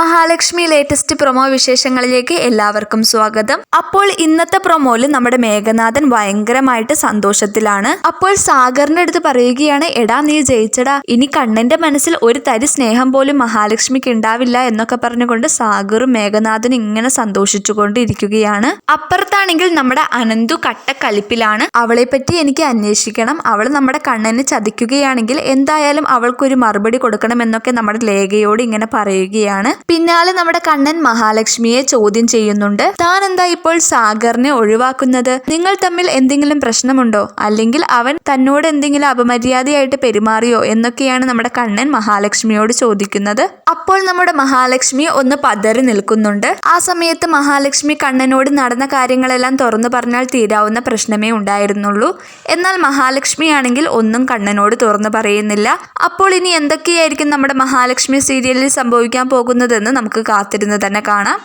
Mahalakshmi latest promo വിശേഷങ്ങളിലേക്ക് എല്ലാവർക്കും സ്വാഗതം. അപ്പോൾ ഇന്നത്തെ പ്രൊമോയിൽ നമ്മുടെ മേഘനാഥൻ ഭയങ്കരമായിട്ട് സന്തോഷത്തിലാണ്. അപ്പോൾ സാഗറിന്റെ അടുത്ത് പറയുകയാണ് എടാ നീ ജയിച്ചടാ. ഇനി കണ്ണന്റെ മനസ്സിൽ ഒരു തരി സ്നേഹം പോലും മഹാലക്ഷ്മിക്ക് ഉണ്ടാവില്ല എന്നൊക്കെ പറഞ്ഞുകൊണ്ട് സാഗറും മേഘനാഥനും ഇങ്ങനെ സന്തോഷിച്ചുകൊണ്ടിരിക്കുകയാണ്. അപ്പുറത്താണെങ്കിൽ നമ്മുടെ അനന്തു കട്ടക്കലിപ്പിലാണ് അവളെ പറ്റി എനിക്ക് അന്വേഷിക്കണം. അവൾ നമ്മുടെ കണ്ണനെ ചതിക്കുകയാണെങ്കിൽ എന്തായാലും അവൾക്കൊരു മറുപടി കൊടുക്കണം എന്നൊക്കെ നമ്മുടെ ലേഖയോട് ഇങ്ങനെ പറയുകയാണ്. പിന്നാലെ നമ്മുടെ കണ്ണൻ മഹാലക്ഷ്മിയെ ചോദ്യം ചെയ്യുന്നുണ്ട്. താൻ എന്താ ഇപ്പോൾ സാഗറിനെ ഒഴിവാക്കുന്നത്? നിങ്ങൾ തമ്മിൽ എന്തെങ്കിലും പ്രശ്നമുണ്ടോ? അല്ലെങ്കിൽ അവൻ തന്നോട് എന്തെങ്കിലും അപമര്യാദയായിട്ട് പെരുമാറിയോ? എന്നൊക്കെയാണ് നമ്മുടെ കണ്ണൻ മഹാലക്ഷ്മിയോട് ചോദിക്കുന്നത്. അപ്പോൾ നമ്മുടെ മഹാലക്ഷ്മി ഒന്ന് പതറി നിൽക്കുന്നുണ്ട്. ആ സമയത്ത് മഹാലക്ഷ്മി കണ്ണനോട് നടന്ന കാര്യങ്ങളെല്ലാം തുറന്നു പറഞ്ഞാൽ തീരാവുന്ന പ്രശ്നമേ ഉണ്ടായിരുന്നുള്ളൂ. എന്നാൽ മഹാലക്ഷ്മി ആണെങ്കിൽ ഒന്നും കണ്ണനോട് തുറന്നു പറയുന്നില്ല. അപ്പോൾ ഇനി എന്തൊക്കെയായിരിക്കും നമ്മുടെ മഹാലക്ഷ്മി സീരിയലിൽ സംഭവിക്കാൻ പോകുന്നതെന്ന് നമുക്ക് കാത്തിരുന്ന് തന്നെ കാണാം.